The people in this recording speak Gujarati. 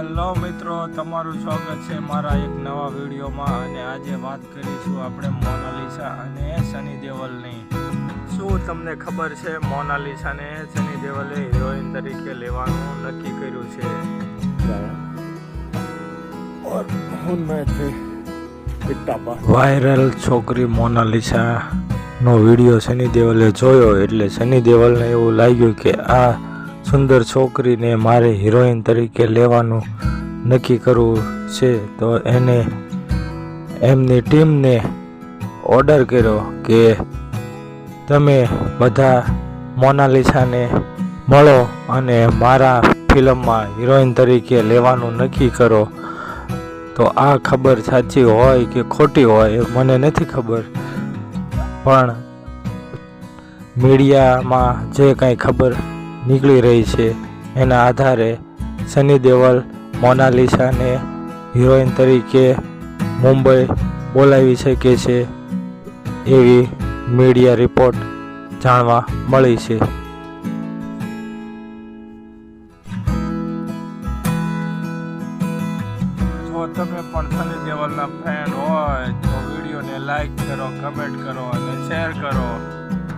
હેલો મિત્રો તમારું સ્વાગત છે મારા એક નવા વિડીયોમાં અને આજે વાત કરીશું આપણે મોનાલિસા અને સની દેવલની શું તમને ખબર છે મોનાલિસાને સની દેવલે હિરોઈન તરીકે લેવાનું નક્કી કર્યું છે? વાયરલ છોકરી મોનાલિસાનો વીડિયો સની દેવલે જોયો એટલે સની દેવલને એવું લાગ્યું કે આ સુંદર છોકરીને મારે હિરોઈન તરીકે લેવાનું નક્કી કરવું છે, તો એને એમની ટીમને ઓર્ડર કર્યો કે તમે બધા મોનાલિસાને મળો અને મારા ફિલ્મમાં હિરોઈન તરીકે લેવાનું નક્કી કરો. તો આ ખબર સાચી હોય કે ખોટી હોય, મને નથી ખબર. પણ મીડિયામાં જે કાંઈ ખબર નીકળી રહી છે. એના આધારે સની દેવલ મોનાલિસાને હિરોઈન તરીકે મુંબઈ બોલાવી શકે છે એવી મીડિયા રિપોર્ટ જાણવા મળી છે. તમે પણ સની દેવલના ફેન હોય તો વિડીયોને લાઈક કરો, કમેન્ટ કરો અને શેર કરો.